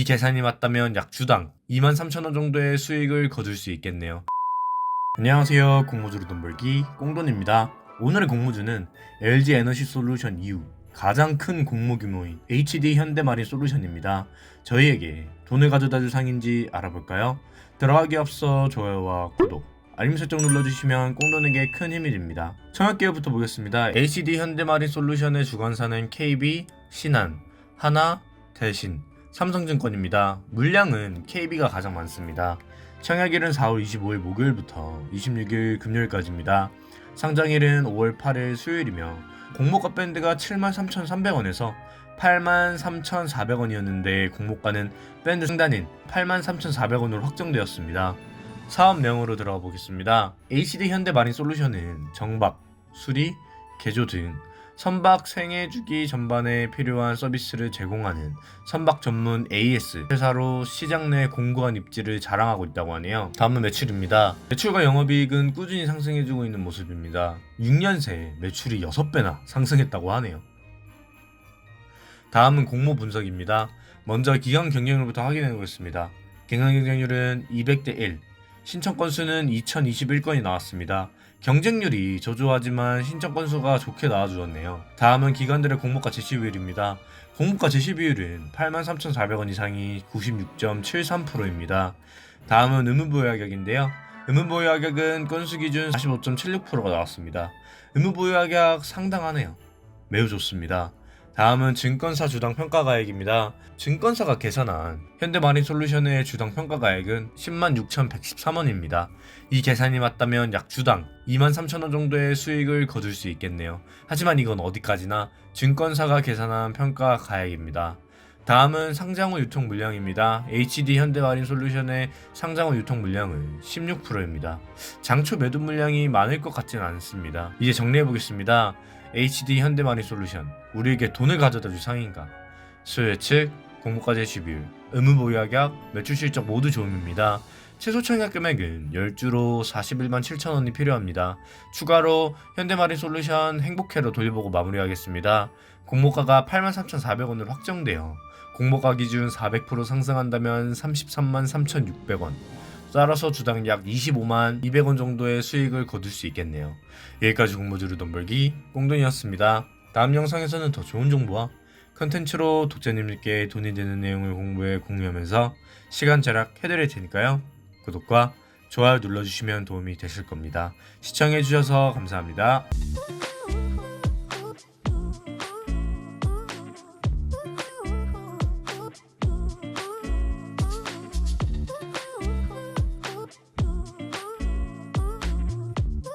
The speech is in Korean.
이 계산이 맞다면 약 주당 23,000원 정도의 수익을 거둘 수 있겠네요. 안녕하세요. 공모주로 돈 벌기 꽁돈입니다. 오늘의 공모주는 LG 에너지 솔루션 이후 가장 큰 공모 규모인 HD 현대마린 솔루션입니다. 저희에게 돈을 가져다 줄 상인지 알아볼까요? 들어가기 앞서 좋아요와 구독, 알림 설정 눌러주시면 꽁돈에게 큰 힘이 됩니다. 청약기회부터 보겠습니다. HD 현대마린 솔루션의 주관사는 KB, 신한, 하나, 대신, 삼성증권입니다. 물량은 KB가 가장 많습니다. 청약일은 4월 25일 목요일부터 26일 금요일까지입니다. 상장일은 5월 8일 수요일이며 공모가 밴드가 73,300원에서 83,400원이었는데 공모가는 밴드 상단인 83,400원으로 확정되었습니다. 사업명으로 들어가 보겠습니다. HD 현대마린 솔루션은 정박, 수리, 개조 등 선박 생애 주기 전반에 필요한 서비스를 제공하는 선박 전문 AS 회사로 시장 내 공고한 입지를 자랑하고 있다고 하네요. 다음은 매출입니다. 매출과 영업이익은 꾸준히 상승해주고 있는 모습입니다. 6년 새 매출이 6배나 상승했다고 하네요. 다음은 공모 분석입니다. 먼저 기간 경쟁률부터 확인해 보겠습니다. 기간 경쟁률은 200대 1, 신청 건수는 2021건이 나왔습니다. 경쟁률이 저조하지만 신청 건수가 좋게 나와주었네요. 다음은 기관들의 공모가 제시 비율입니다. 공모가 제시 비율은 83,400원 이상이 96.73%입니다. 다음은 의무보유 가격인데요. 의무보유 가격은 건수 기준 45.76%가 나왔습니다. 의무보유 가격 상당하네요. 매우 좋습니다. 다음은 증권사 주당 평가가액입니다. 증권사가 계산한 현대마린 솔루션의 주당 평가가액은 106,113원입니다. 이 계산이 맞다면 약 주당 23,000원 정도의 수익을 거둘 수 있겠네요. 하지만 이건 어디까지나 증권사가 계산한 평가가액입니다. 다음은 상장 후 유통 물량입니다. HD 현대마린 솔루션의 상장 후 유통 물량은 16%입니다. 장초 매도 물량이 많을 것 같지는 않습니다. 이제 정리해 보겠습니다. HD 현대마린 솔루션 우리에게 돈을 가져다 줄 상인가? 수요 예측 공모가 제시 비율. 의무 보유가격 매출 실적 모두 좋음입니다. 최소 청약 금액은 10주로 41만 7천원이 필요합니다. 추가로 현대마린 솔루션 행복회로 돌려보고 마무리하겠습니다. 공모가가 83,400원으로 확정되어 공모가 기준 400% 상승한다면 33만 3,600원 따라서 주당 약 25만 200원 정도의 수익을 거둘 수 있겠네요. 여기까지 공모주로 돈 벌기 꽁돈이었습니다. 다음 영상에서는 더 좋은 정보와 컨텐츠로 독자님들께 돈이 되는 내용을 공부해 공유하면서 시간 절약 해드릴 테니까요. 구독과 좋아요 눌러주시면 도움이 되실 겁니다. 시청해주셔서 감사합니다.